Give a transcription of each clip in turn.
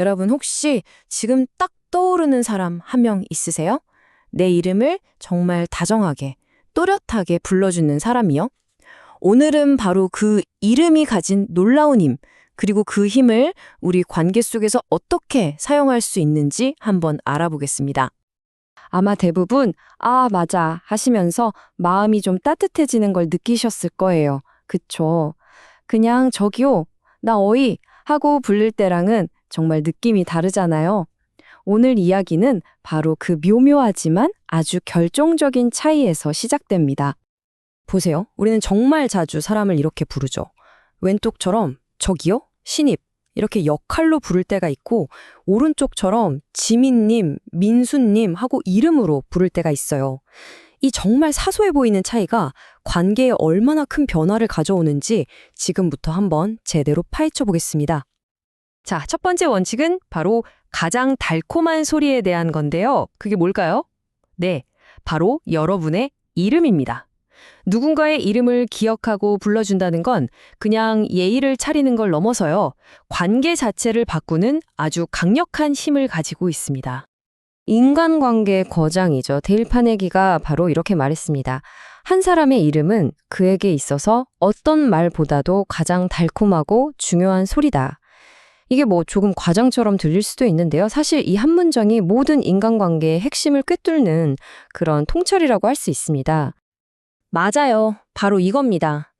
여러분 혹시 지금 딱 떠오르는 사람 한 명 있으세요? 내 이름을 정말 다정하게, 또렷하게 불러주는 사람이요? 오늘은 바로 그 이름이 가진 놀라운 힘, 그리고 그 힘을 우리 관계 속에서 어떻게 사용할 수 있는지 한번 알아보겠습니다. 아마 대부분 아, 맞아 하시면서 마음이 좀 따뜻해지는 걸 느끼셨을 거예요. 그쵸? 그냥 저기요, 나 어이 하고 부를 때랑은 정말 느낌이 다르잖아요. 오늘 이야기는 바로 그 묘묘하지만 아주 결정적인 차이에서 시작됩니다. 보세요. 우리는 정말 자주 사람을 이렇게 부르죠. 왼쪽처럼 저기요? 신입. 이렇게 역할로 부를 때가 있고 오른쪽처럼 지민님, 민수님 하고 이름으로 부를 때가 있어요. 이 정말 사소해 보이는 차이가 관계에 얼마나 큰 변화를 가져오는지 지금부터 한번 제대로 파헤쳐 보겠습니다. 자, 첫 번째 원칙은 바로 가장 달콤한 소리에 대한 건데요. 그게 뭘까요? 네, 바로 여러분의 이름입니다. 누군가의 이름을 기억하고 불러준다는 건 그냥 예의를 차리는 걸 넘어서요. 관계 자체를 바꾸는 아주 강력한 힘을 가지고 있습니다. 인간관계의 거장이죠. 데일 파네기가 바로 이렇게 말했습니다. 한 사람의 이름은 그에게 있어서 어떤 말보다도 가장 달콤하고 중요한 소리다. 이게 뭐 조금 과장처럼 들릴 수도 있는데요. 사실 이 한 문장이 모든 인간관계의 핵심을 꿰뚫는 그런 통찰이라고 할 수 있습니다. 맞아요. 바로 이겁니다.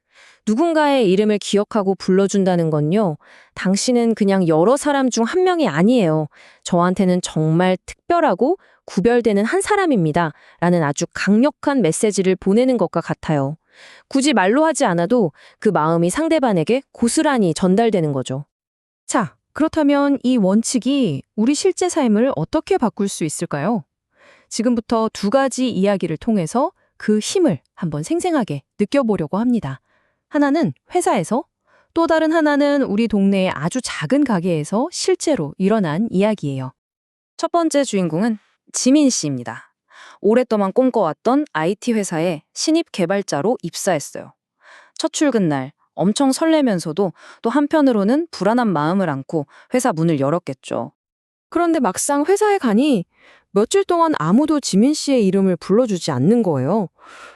누군가의 이름을 기억하고 불러준다는 건요. 당신은 그냥 여러 사람 중 한 명이 아니에요. 저한테는 정말 특별하고 구별되는 한 사람입니다. 라는 아주 강력한 메시지를 보내는 것과 같아요. 굳이 말로 하지 않아도 그 마음이 상대방에게 고스란히 전달되는 거죠. 자, 그렇다면 이 원칙이 우리 실제 삶을 어떻게 바꿀 수 있을까요? 지금부터 두 가지 이야기를 통해서 그 힘을 한번 생생하게 느껴보려고 합니다. 하나는 회사에서, 또 다른 하나는 우리 동네의 아주 작은 가게에서 실제로 일어난 이야기예요. 첫 번째 주인공은 지민 씨입니다. 오랫동안 꿈꿔왔던 IT 회사에 신입 개발자로 입사했어요. 첫 출근 날 엄청 설레면서도 또 한편으로는 불안한 마음을 안고 회사 문을 열었겠죠. 그런데 막상 회사에 가니 며칠 동안 아무도 지민 씨의 이름을 불러주지 않는 거예요.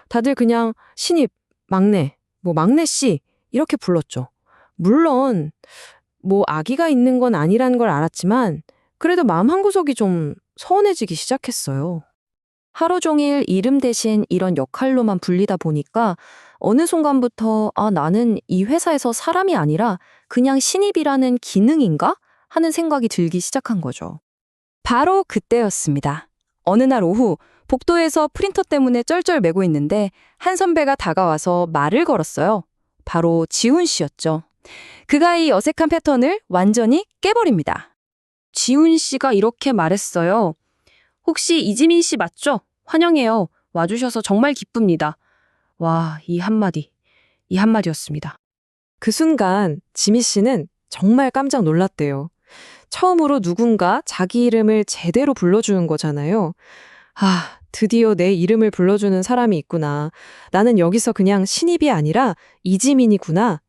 다들 그냥 신입, 막내, 뭐 막내 씨 이렇게 불렀죠. 물론 뭐 아기가 있는 건 아니란 걸 알았지만 그래도 마음 한구석이 좀 서운해지기 시작했어요. 하루 종일 이름 대신 이런 역할로만 불리다 보니까 어느 순간부터 아, 나는 이 회사에서 사람이 아니라 그냥 신입이라는 기능인가? 하는 생각이 들기 시작한 거죠. 바로 그때였습니다. 어느 날 오후 복도에서 프린터 때문에 쩔쩔매고 있는데 한 선배가 다가와서 말을 걸었어요. 바로 지훈 씨였죠. 그가 이 어색한 패턴을 완전히 깨버립니다. 지훈 씨가 이렇게 말했어요. 혹시 이지민 씨 맞죠? 환영해요. 와주셔서 정말 기쁩니다. 와, 이 한마디. 이 한마디였습니다. 그 순간 지미 씨는 정말 깜짝 놀랐대요. 처음으로 누군가 자기 이름을 제대로 불러주는 거잖아요. 아, 드디어 내 이름을 불러주는 사람이 있구나. 나는 여기서 그냥 신입이 아니라 이지민이구나.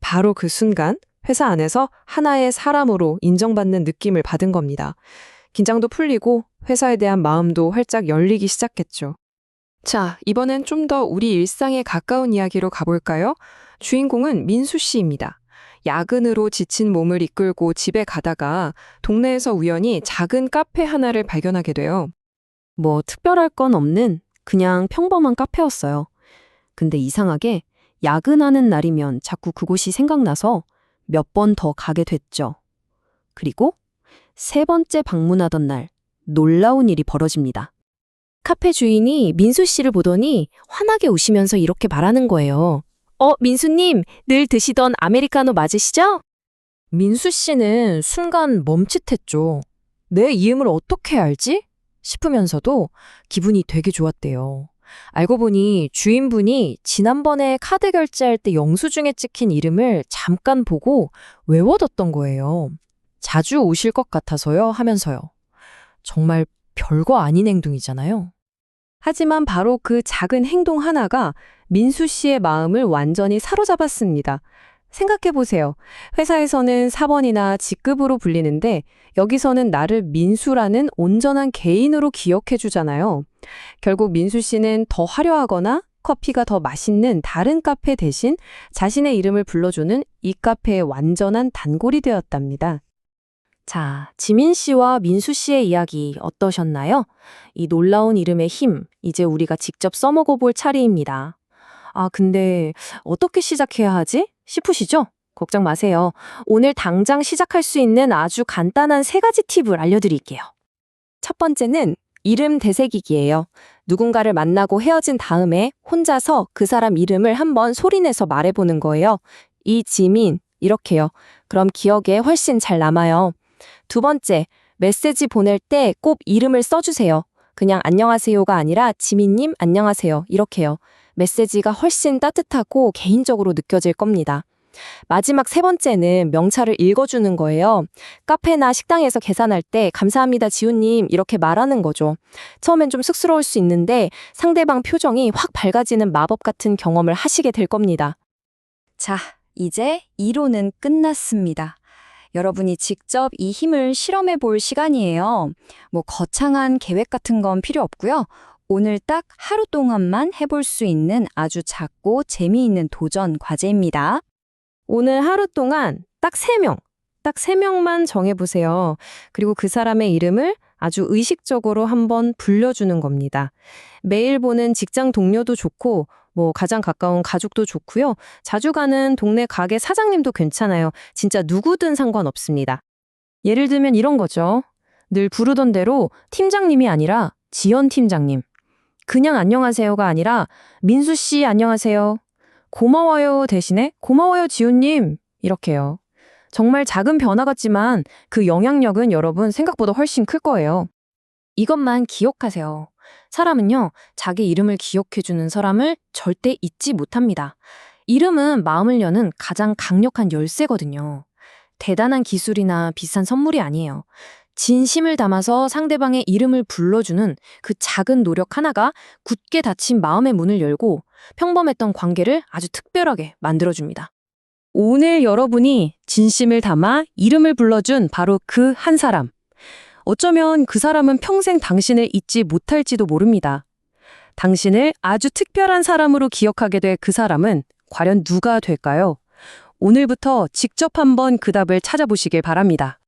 바로 그 순간 회사 안에서 하나의 사람으로 인정받는 느낌을 받은 겁니다. 긴장도 풀리고 회사에 대한 마음도 활짝 열리기 시작했죠. 자, 이번엔 좀 더 우리 일상에 가까운 이야기로 가볼까요? 주인공은 민수 씨입니다. 야근으로 지친 몸을 이끌고 집에 가다가 동네에서 우연히 작은 카페 하나를 발견하게 돼요. 뭐 특별할 건 없는 그냥 평범한 카페였어요. 근데 이상하게 야근하는 날이면 자꾸 그곳이 생각나서 몇 번 더 가게 됐죠. 그리고 세 번째 방문하던 날 놀라운 일이 벌어집니다. 카페 주인이 민수 씨를 보더니 환하게 웃으면서 이렇게 말하는 거예요. 어, 민수님, 늘 드시던 아메리카노 맞으시죠? 민수 씨는 순간 멈칫했죠. 내 이름을 어떻게 알지? 싶으면서도 기분이 되게 좋았대요. 알고 보니 주인분이 지난번에 카드 결제할 때 영수증에 찍힌 이름을 잠깐 보고 외워뒀던 거예요. 자주 오실 것 같아서요 하면서요. 정말 별거 아닌 행동이잖아요. 하지만 바로 그 작은 행동 하나가 민수 씨의 마음을 완전히 사로잡았습니다. 생각해 보세요. 회사에서는 사번이나 직급으로 불리는데 여기서는 나를 민수라는 온전한 개인으로 기억해 주잖아요. 결국 민수 씨는 더 화려하거나 커피가 더 맛있는 다른 카페 대신 자신의 이름을 불러주는 이 카페의 완전한 단골이 되었답니다. 자, 지민 씨와 민수 씨의 이야기 어떠셨나요? 이 놀라운 이름의 힘, 이제 우리가 직접 써먹어 볼 차례입니다. 아, 근데 어떻게 시작해야 하지? 싶으시죠? 걱정 마세요. 오늘 당장 시작할 수 있는 아주 간단한 세 가지 팁을 알려드릴게요. 첫 번째는 이름 되새기기예요. 누군가를 만나고 헤어진 다음에 혼자서 그 사람 이름을 한번 소리내서 말해보는 거예요. 이지민, 이렇게요. 그럼 기억에 훨씬 잘 남아요. 두 번째, 메시지 보낼 때 꼭 이름을 써주세요. 그냥 안녕하세요가 아니라 지민님 안녕하세요. 이렇게요. 메시지가 훨씬 따뜻하고 개인적으로 느껴질 겁니다. 마지막 세 번째는 명찰을 읽어주는 거예요. 카페나 식당에서 계산할 때 감사합니다 지훈님 이렇게 말하는 거죠. 처음엔 좀 쑥스러울 수 있는데 상대방 표정이 확 밝아지는 마법 같은 경험을 하시게 될 겁니다. 자, 이제 이론은 끝났습니다. 여러분이 직접 이 힘을 실험해 볼 시간이에요. 뭐 거창한 계획 같은 건 필요 없고요. 오늘 딱 하루 동안만 해볼 수 있는 아주 작고 재미있는 도전 과제입니다. 오늘 하루 동안 딱 세명딱 세명만 정해보세요. 그리고 그 사람의 이름을 아주 의식적으로 한번 불려주는 겁니다. 매일 보는 직장 동료도 좋고, 뭐 가장 가까운 가족도 좋고요. 자주 가는 동네 가게 사장님도 괜찮아요. 진짜 누구든 상관없습니다. 예를 들면 이런 거죠. 늘 부르던 대로 팀장님이 아니라 지연 팀장님. 그냥 안녕하세요가 아니라 민수 씨 안녕하세요. 고마워요 대신에 고마워요 지훈님 이렇게요. 정말 작은 변화 같지만 그 영향력은 여러분 생각보다 훨씬 클 거예요. 이것만 기억하세요. 사람은요, 자기 이름을 기억해주는 사람을 절대 잊지 못합니다. 이름은 마음을 여는 가장 강력한 열쇠거든요. 대단한 기술이나 비싼 선물이 아니에요. 진심을 담아서 상대방의 이름을 불러주는 그 작은 노력 하나가 굳게 닫힌 마음의 문을 열고 평범했던 관계를 아주 특별하게 만들어줍니다. 오늘 여러분이 진심을 담아 이름을 불러준 바로 그 한 사람. 어쩌면 그 사람은 평생 당신을 잊지 못할지도 모릅니다. 당신을 아주 특별한 사람으로 기억하게 될 그 사람은 과연 누가 될까요? 오늘부터 직접 한번 그 답을 찾아보시길 바랍니다.